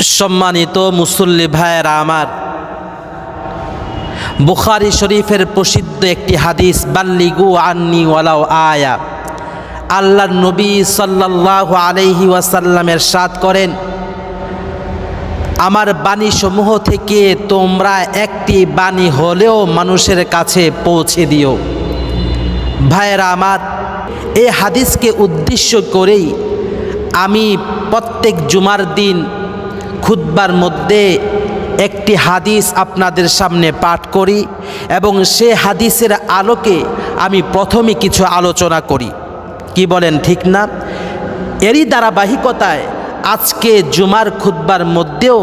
সম্মানিত মুসল্লি ভাইয়েরা আমার, বুখারি শরীফের প্রসিদ্ধ একটি হাদিস, বাল্লিগু আন্নি ওয়ালাও আয়া আল্লাহ নবী সাল্লাল্লাহু আলাইহি ওয়াসাল্লামের সাদ করেন, আমার বাণী সমূহ থেকে তোমরা একটি বাণী হলেও মানুষের কাছে পৌঁছে দিও। ভাইয়েরা আমার এই হাদিসকে উদ্দেশ্য করেই আমি প্রত্যেক জুমার দিন খুতবার মধ্যে একটি হাদিস আপনাদের সামনে পাঠ করি এবং সে হাদিসের আলোকে আমি প্রথমে কিছু আলোচনা করি। কি বলেন, ঠিক না? এরই ধারাবাহিকতায় আজকে জুমার খুতবার মধ্যেও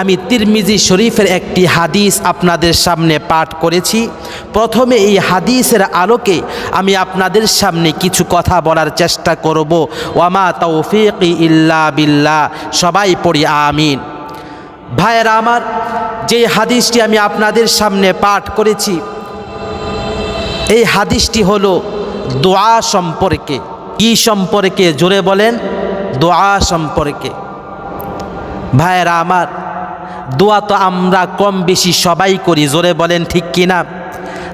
আমি তিরমিজি শরীফের একটি হাদিস আপনাদের সামনে পাঠ করেছি। প্রথমে এই হাদিসের আলোকে আমি আপনাদের সামনে কিছু কথা বলার চেষ্টা করব। ওয়ামা তৌফিক ইল্লা বিল্লাহ। সবাই পড়ি আমিন। ভাইয়েরা আমার যে হাদিসটি আমি আপনাদের সামনে পাঠ করেছি, এই হাদিসটি হলো দোয়া সম্পর্কে। কি সম্পর্কে? জোরে বলেন। দোয়া সম্পর্কে। ভাইয়েরা আমার, দোয়া তো আমরা কম বেশি সবাই করি, জোরে বলেন ঠিক কি না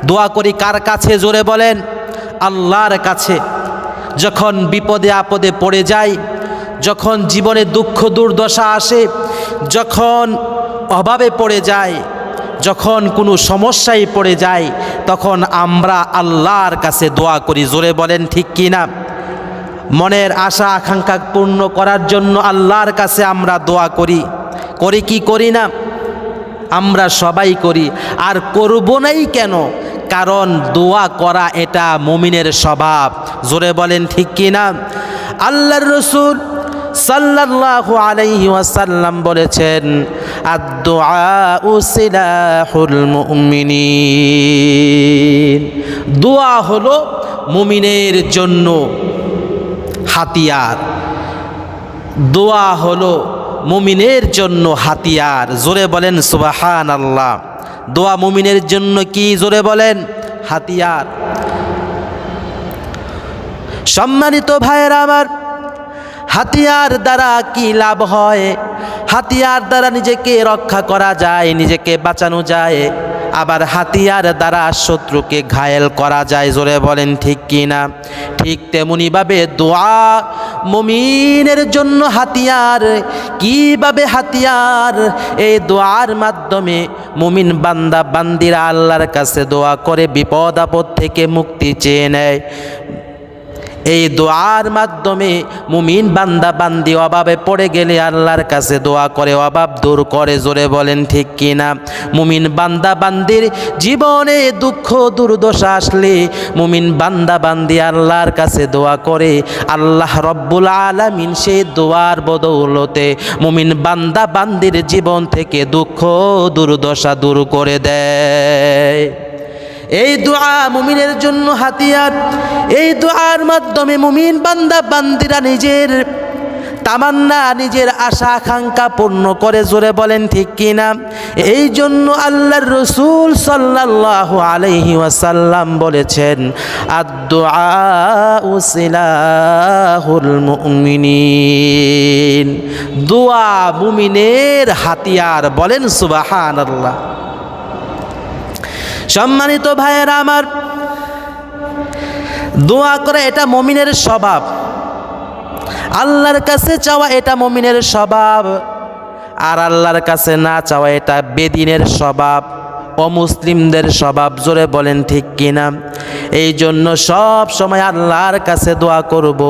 দোয়া করি কার কাছে, জোরে বলেন? আল্লাহর কাছে। যখন বিপদে আপদে পড়ে যাই, যখন জীবনে দুঃখ দুর্দশা আসে, যখন অভাবে পড়ে যায় যখন কোনো সমস্যায় পড়ে যায় তখন আমরা আল্লাহর কাছে দোয়া করি, জোরে বলেন ঠিক কি না মনের আশা, আকাঙ্ক্ষা পূর্ণ করার জন্য আল্লাহর কাছে আমরা দোয়া করি। করি কি করি না? আমরা সবাই করি। আর করব নাই কেন? কারণ দোয়া করা এটা মুমিনের স্বভাব। জোরে বলেন ঠিক কি না? আল্লাহর রসুল সাল্লাল্লাহু আলাইহি ওয়াসাল্লাম বলেছেন সিলাহুল মুমিনিন। দোয়া হলো মুমিনের জন্য হাতিয়ার। দোয়া হলো মুমিনের জন্য হাতিয়ার। জোরে বলেন সুবাহান আল্লাহ দোয়া মুমিনের জন্য কি জোরে বলেন? হাতিয়ার। সম্মানিত ভাইয়েরা আমার, হাতিয়ার দ্বারা কি লাভ হয়? হাতিয়ার দ্বারা নিজেকে রক্ষা করা যায়, নিজেকে বাঁচানো যায়। আবার হাতিয়ার দ্বারা শত্রুকে ঘায়েল করা যায়। জোরে বলেন, ঠিক কি না? ঠিক তেমনিভাবে দোয়া মমিনের জন্য হাতিয়ার। কীভাবে হাতিয়ার? এই দোয়ার মাধ্যমে মুমিন বান্দা বান্দিরা আল্লাহর কাছে দোয়া করে বিপদ আপদ থেকে মুক্তি চেয়ে নেয়। এই দোয়ার মাধ্যমে মুমিন বান্দা বান্দি অভাবে পড়ে গেলে আল্লাহর কাছে দোয়া করে, অভাব দূর করে, জোরে বলেন ঠিক কিনা? মুমিন বান্দা বান্দির জীবনে দুঃখ, দুর্দশা আসলে মুমিন বান্দা বান্দি আল্লাহর কাছে দোয়া করে, আল্লাহ রব্বুল আলামিন সেই দোয়ার বদৌলতে মুমিন বান্দা বান্দির জীবন থেকে দুঃখ, দুর্দশা দূর করে দেয়। এই দোয়া মুমিনের জন্য হাতিয়ার। এই দোয়ার মাধ্যমে মুমিন বান্দা বান্দিরা নিজের তামান্না, নিজের আশা, আকাঙ্ক্ষা পূর্ণ করে, জোরে বলেন ঠিক কিনা? এই জন্য আল্লাহর রসুল সাল্লাহ আলহি ওয়াসাল্লাম বলেছেন দোয়া মুমিনের হাতিয়ার বলেন সুবাহান আল্লাহ সম্মানিত ভাইয়েরা আমার, দোয়া করে এটা মমিনের স্বভাব। আল্লাহর কাছে চাওয়া এটা মমিনের স্বভাব, আর আল্লাহর কাছে না চাওয়া এটা বেদিনের স্বভাব, অমুসলিমদের স্বভাব, জোরে বলেন ঠিক কিনা? এই জন্য সব সময় আল্লাহর কাছে দোয়া করব।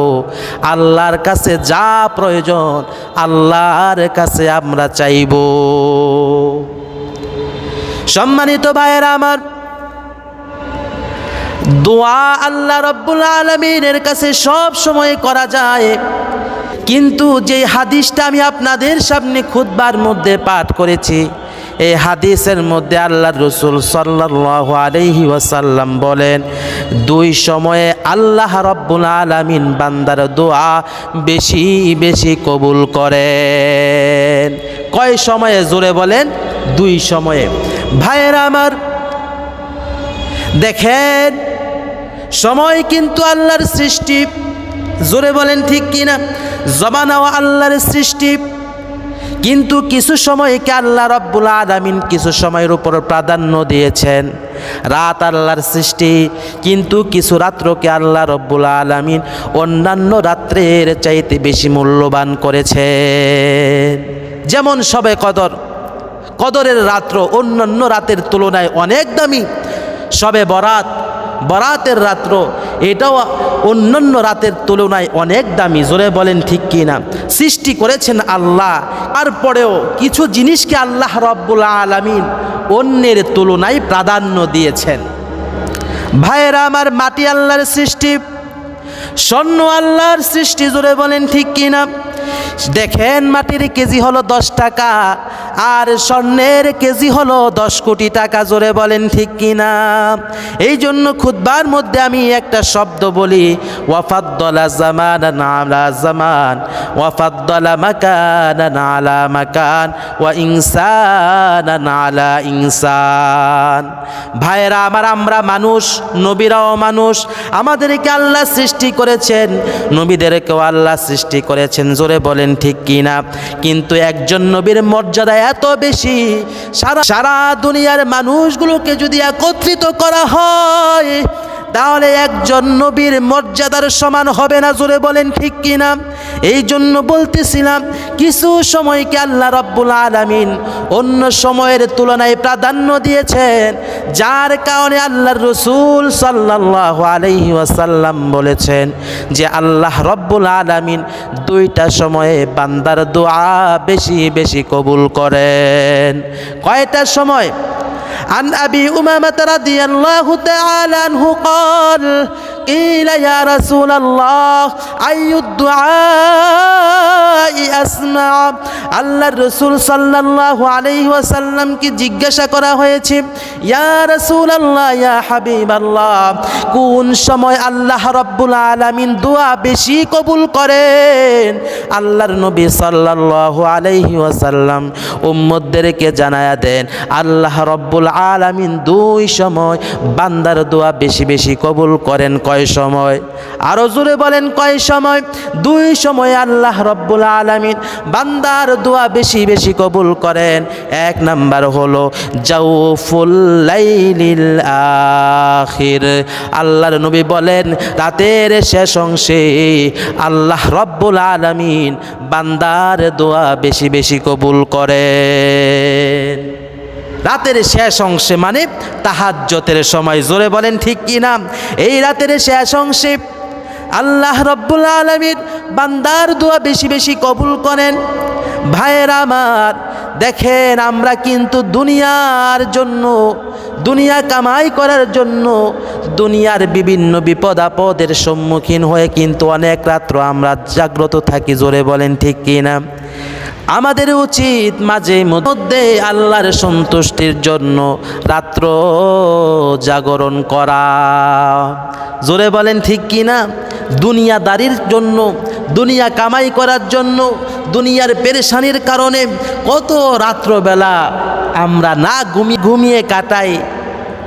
আল্লাহর কাছে যা প্রয়োজন, আল্লাহর কাছে আমরা চাইব। সম্মানিত ভাইয়েরা আমার, দোয়া আল্লাহ রব্বুল আলমিনের কাছে সব সময় করা যায়। কিন্তু যে হাদিসটা আমি আপনাদের সামনে খুদবার মধ্যে পাঠ করেছি, এই হাদিসের মধ্যে আল্লাহ রসুল সাল্লাহ আলহি ওয়াসাল্লাম বলেন, দুই সময়ে আল্লাহ রব্বুল আলমিন বান্দার দোয়া বেশি বেশি কবুল করেন। কয় সময়ে? জোরে বলেন, দুই সময়ে। ভাইয়েরা আমার, দেখেন, সময় কিন্তু আল্লাহর সৃষ্টি। জোরে বলেন ঠিক কিনা জমানাও আল্লাহর সৃষ্টি। কিন্তু কিছু সময়কে আল্লাহ রব্বুল আলমিন কিছু সময়ের উপর প্রাধান্য দিয়েছেন। রাত আল্লাহর সৃষ্টি, কিন্তু কিছু রাত্রকে আল্লাহ রব্বুল আলমিন অন্যান্য রাত্রের চাইতে বেশি মূল্যবান করেছেন। যেমন সবে কদর কদরের রাত্র অন্যান্য রাতের তুলনায় অনেক দামি। সবে বরাত, বরাতের রাত্র, এটাও অন্যান্য রাতের তুলনায় অনেক দামি। জোরে বলেন ঠিক কি না সৃষ্টি করেছেন আল্লাহ। তারপরেও কিছু জিনিসকে আল্লাহ রব্বুল আলমিন অন্যের তুলনায় প্রাধান্য দিয়েছেন। ভাইয়েরা, আমার মাটি আল্লাহর সৃষ্টি, স্বর্ণ আল্লাহর সৃষ্টি, জোরে বলেন ঠিক কিনা? দেখেন মাটির কেজি হলো দশ টাকা, আর স্বর্ণের কেজি হলো দশ কোটি টাকা, জোরে বলেন ঠিক কিনা? এই জন্য খুদ্বার মধ্যে আমি একটা শব্দ বলি, ওয়াফাদ্দলা জামান নালা জামান, ওয়াফাদ্দলা মাকান নালা মাকান, ওয়া ইনসান নালা ইনসান। ভাইয়েরা, আমার আমরা মানুষ, নবীরাও মানুষ, আমাদেরকে আল্লাহ সৃষ্টি করেছেন, নবীদেরকেও আল্লাহ সৃষ্টি করেছেন, জোরে বলেন, ঠিক কি না কিন্তু একজন নবীর মর্যাদা এত বেশি, সারা সারা দুনিয়ার মানুষগুলোকে যদি একত্রিত করা হয়, তাহলে একজন নবীর মর্যাদার সমান হবে না, জোরে বলেন, ঠিক কিনা? এই জন্য বলতেছিলাম, কিছু সময়কে আল্লাহ রব্বুল আলামিন অন্য সময়ের তুলনায় প্রাধান্য দিয়েছেন যার কারণে আল্লাহর রসুল সাল্লাহ আলহি ওয়াসাল্লাম বলেছেন যে আল্লাহ রব্বুল আলামিন দুইটা সময়ে বান্দার দোয়া বেশি বেশি কবুল করেন কয়টা সময় عن أبي أمامة رضي الله تعالى عنه قال قيل يا رسول الله أي الدعاء أسمع আল্লাহর রসুল সাল্লাল্লাহু আলাইহি ওয়াসাল্লামকে জিজ্ঞাসা করা হয়েছে ইয়া রাসূল আল্লাহ ইয়া হাবিব আল্লাহ কোন সময় আল্লাহ রব্বুল আলামিন দোয়া বেশি কবুল করেন আল্লাহর নবী সাল্লাল্লাহু আলাইহি ওয়াসাল্লাম উম্মতদেরকে জানায়া দেন আল্লাহ রব্বুল আলামিন দুই সময় বান্দার দোয়া বেশি বেশি কবুল করেন কয় সময়? আরও জোরে বলেন, কয় সময়? দুই সময় আল্লাহ রব্বুল আলামিন বান্দার দোয়া বেশি বেশি কবুল করেন। এক নাম্বার হলো, জাউফুল লাইলিল আখির। আল্লাহর নবী বলেন, রাতের শেষ অংশে আল্লাহ রব্বুল আলামিন বান্দার দোয়া বেশি বেশি কবুল করেন। রাতের শেষ অংশে মানে তাহাজ্জতের সময়। জোরে বলেন, ঠিক কি না? এই রাতের শেষ অংশে আল্লাহ রব্বুল আলমীর বান্দার দোয়া বেশি বেশি কবুল করেন। ভাইয়ের আমার, দেখেন আমরা কিন্তু দুনিয়ার জন্য, দুনিয়া কামাই করার জন্য, দুনিয়ার বিভিন্ন বিপদ আপদের সম্মুখীন হয়ে কিন্তু অনেক রাত্র আমরা জাগ্রত থাকি। জোরে বলেন, ঠিক কি না? আমাদের উচিত মাঝে মধ্যে আল্লাহর সন্তুষ্টির জন্য রাত্র জাগরণ করা। জোরে বলেন ঠিক কি না? দুনিয়াদারির জন্য, দুনিয়া কামাই করার জন্য, দুনিয়ার পেরেশানির কারণে কত রাত্রবেলা আমরা না ঘুমিয়ে ঘুমিয়ে কাটাই।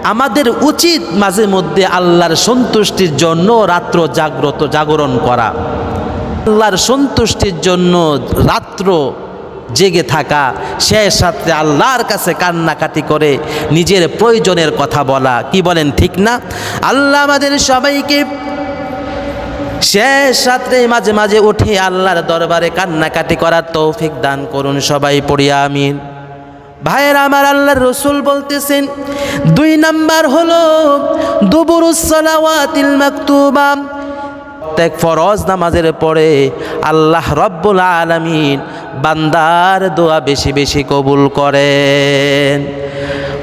আমাদের উচিত মাঝে মধ্যে আল্লাহর সন্তুষ্টির জন্য রাত্র জাগ্রত জাগরণ করা। আল্লাহর সন্তুষ্টির জন্য রাত্র জেগে থাকা, শেষ সাথে আল্লাহর কাছে কান্নাকাটি করে নিজের প্রয়োজনের কথা বলা। কি বলেন, ঠিক না? আল্লাহ আমাদের সবাইকে শেষ রাত্রে মাঝে মাঝে উঠে আল্লাহর দরবারে কান্নাকাটি করার তৌফিক দান করুন সবাই পড়িয়া, আমিন। ভাইয়ের, আমার আল্লাহর রসুল বলতেছেন, দুই নাম্বার হলো দুবুরুসলাওয়াতিল মাকতুবা। প্রত্যেক ফরজ নামাজের পরে আল্লাহ রব্বুল আলমিন বান্দার দোয়া বেশি বেশি কবুল করেন।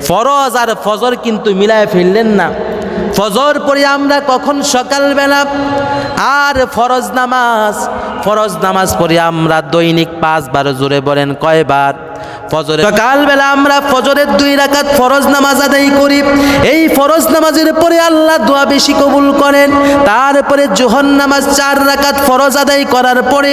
ফরজ আর ফজর কিন্তু মিলায় ফেললেন না। ফজর পরে আমরা কখন সকালবেলা? আর ফরজ নামাজ? ফরজ নামাজ পড়ে আমরা দৈনিক পাঁচবার জোরে বলেন কয়বার? ফজরে সকালবেলা আমরা ফজরের দুই রাকাত ফরজ নামাজ আদায় করি। এই ফরজ নামাজের পরে আল্লাহ দোয়া বেশি কবুল করেন। তারপরে জোহর নামাজ চার রাকাত ফরজ আদায় করার পরে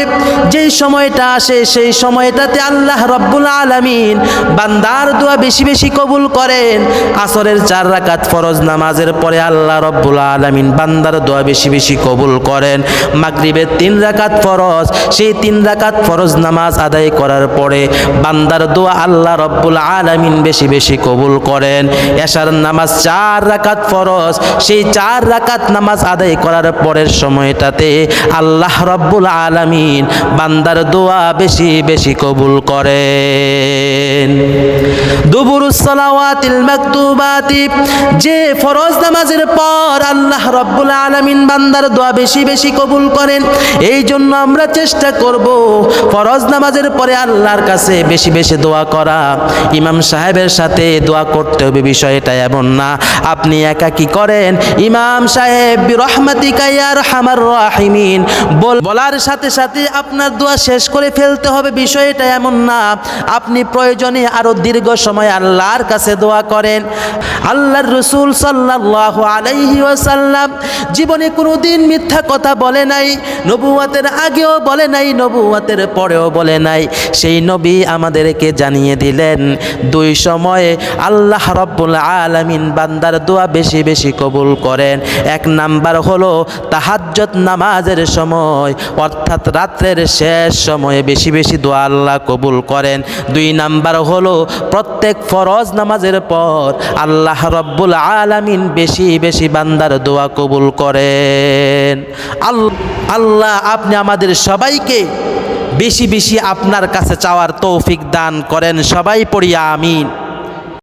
যেই সময়টা আসে, সেই সময়টাতে আল্লাহ রব্বুল আলামিন বান্দার দোয়া বেশি বেশি কবুল করেন। আসরের চার রাকাত ফরজ নামাজের পরে আল্লাহ রব্বুল আলামিন বান্দার দোয়া বেশি বেশি কবুল করেন। মাগরিবের তিন রাকাত ফরজ, সেই তিন রাকাত ফরজ নামাজ আদায় করার পরে বান্দার দোয়া আল্লাহ রব্বুল আলামিন বেশি বেশি কবুল করেন। এশার নামাজ চার রাকাত ফরজ। সেই চার রাকাত নামাজ আদায় করার পরের সময়টাতে আল্লাহ রব্বুল আলামিন বান্দার দোয়া বেশি বেশি কবুল করেন। দুবুরুস সালাওয়াতিল মাকতুবাতি। যে ফরজ নামাজের পর আল্লাহ রব্বুল আলামিন বান্দার দোয়া বেশি বেশি কবুল করেন এই জন্য আমরা চেষ্টা করব ফরজ নামাজের পরে আল্লাহর কাছে বেশি বেশি দোয়া করা। ইমাম সাহেবের সাথে দোয়া করতে হবে, বিষয়টা এমন না। আপনি একা কি করেন? ইমাম সাহেব রহমাতিকা ইয়া হামার রাহিমিন। বল- বলার সাথে সাথে আপনার দোয়া শেষ করে ফেলতে হবে, বিষয়টা এমন না। আপনি প্রয়োজনে আরও দীর্ঘ সময় আল্লাহর কাছে দোয়া করেন। আল্লাহর রসুল সাল্লাল্লাহু আলাইহি ওয়াসাল্লাম জীবনে কোনোদিন মিথ্যা কথা বলে নাই নবুয়াতের আগেও বলে নাই নবুয়াতের পরেও বলে নাই। সেই নবী আমাদেরকে জানিয়ে দিলেন, দুই সময়ে আল্লাহ রব্বুল আলামিন বান্দার দোয়া বেশি বেশি কবুল করেন। এক নাম্বার হলো তাহাজ্জত নামাজের সময়, অর্থাৎ রাত্রের শেষ সময়ে বেশি বেশি দোয়া আল্লাহ কবুল করেন। দুই নাম্বার হলো প্রত্যেক ফরজ নামাজের পর আল্লাহ রব্বুল আলামিন বেশি বেশি বান্দার দোয়া কবুল করেন। আল- আল্লাহ, আপনি আমাদের সবাইকে বেশি বেশি আপনার কাছে চাওয়ার তৌফিক দান করেন। সবাই পড়িয়া আমিন।